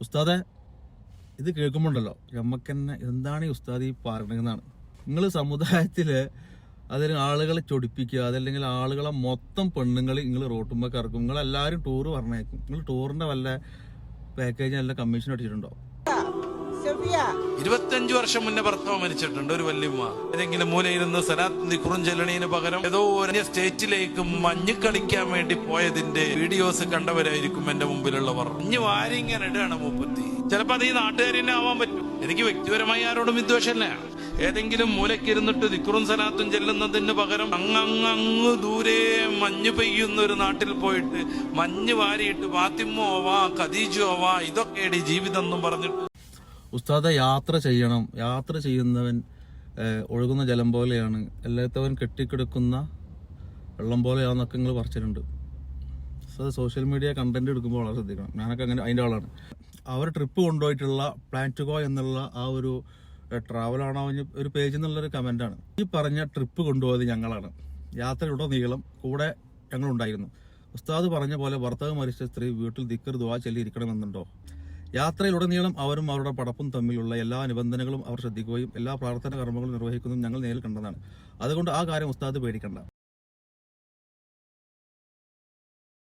ഉസ്താദെ ഇത് കേൾക്കുമ്പോണ്ടല്ലോ നമ്മക്കെന്നെ എന്താണ് ഈ ഉസ്താദ് ഈ നിങ്ങൾ സമുദായത്തിൽ അതിന് ആളുകളെ ചൊടിപ്പിക്കുക അതല്ലെങ്കിൽ ആളുകളെ മൊത്തം പെണ്ണുങ്ങൾ നിങ്ങൾ റോട്ടുമ്പോൾ കറക്കും നിങ്ങളെല്ലാവരും ടൂർ പറഞ്ഞേക്കും നിങ്ങൾ ടൂറിന്റെ വല്ല പാക്കേജ് നല്ല കമ്മീഷൻ അടിച്ചിട്ടുണ്ടോ ഇരുപത്തഞ്ചു വർഷം മുന്നേ ഭർത്താവ് മരിച്ചിട്ടുണ്ട് ഒരു വല്യമ്മ. ഏതെങ്കിലും മൂലയിരുന്ന് സനാത്തിന്റെ കുറം ചെല്ലണീന് പകരം ഏതോ ഒരു സ്റ്റേറ്റിലേക്ക് മഞ്ഞ് കളിക്കാൻ വേണ്ടി പോയതിന്റെ വീഡിയോസ് കണ്ടവരായിരിക്കും എന്റെ മുമ്പിലുള്ളവർ. മഞ്ഞ് വാരിങ്ങനെ ഇടുകയാണ് മൂപ്പത്തി. ചിലപ്പോ അത് ഈ നാട്ടുകാരി തന്നെ ആവാൻ പറ്റും. എനിക്ക് വ്യക്തിപരമായി ആരോടും വിദ്വേഷമല്ല. ഏതെങ്കിലും മൂലക്കിരുന്നിട്ട് ദിക്റും സലാത്തും ചെല്ലുന്നതിന് പകരം അങ്ങങ്ങ് ദൂരെ മഞ്ഞ് പെയ്യുന്ന ഒരു നാട്ടിൽ പോയിട്ട് മഞ്ഞ് വാരിയിട്ട് വാത്തിമ്മോ വാ ഖദീജോ വാ ഇതൊക്കെയാണ് ജീവിതം എന്നും പറഞ്ഞിട്ട് ഉസ്താദ യാത്ര ചെയ്യണം. യാത്ര ചെയ്യുന്നവൻ ഒഴുകുന്ന ജലം പോലെയാണ്. എല്ലാത്തവൻ കെട്ടിക്കിടക്കുന്ന വെള്ളം പോലെയാണെന്നൊക്കെ നിങ്ങൾ പറിച്ചിട്ടുണ്ട്. ഉസ്താദ് സോഷ്യൽ മീഡിയ കണ്ടന്റ് എടുക്കുമ്പോൾ വളരെ ശ്രദ്ധിക്കണം. ഞാനൊക്കെ അങ്ങനെ അതിന്റെ ആളാണ്. അവർ ട്രിപ്പ് കൊണ്ടുപോയിട്ടുള്ള ഗോ എന്നുള്ള ആ ഒരു ട്രാവലാണോ ഒരു പേജ് എന്നുള്ളൊരു കമന്റാണ് ഈ പറഞ്ഞ ട്രിപ്പ് കൊണ്ടുപോയത് ഞങ്ങളാണ്. യാത്രയുടെ നീളം കൂടെ ഞങ്ങളുണ്ടായിരുന്നു. ഉസ്താദ് പറഞ്ഞ പോലെ ഭർത്താവ് മരിച്ച സ്ത്രീ വീട്ടിൽ ദിക്കർ ദുവാ ചൊല്ലി ഇരിക്കണമെന്നുണ്ടോ യാത്രയിലുടനീളം അവരും അവരുടെ പടപ്പും തമ്മിലുള്ള എല്ലാ നിബന്ധനകളും അവർ ശ്രദ്ധിക്കുകയും എല്ലാ പ്രാർത്ഥന കർമ്മങ്ങളും നിർവഹിക്കുന്നതും ഞങ്ങൾ നേരിൽ കണ്ടതാണ്. അതുകൊണ്ട് ആ കാര്യം ഉസ്താദ് പേടിക്കണ്ട.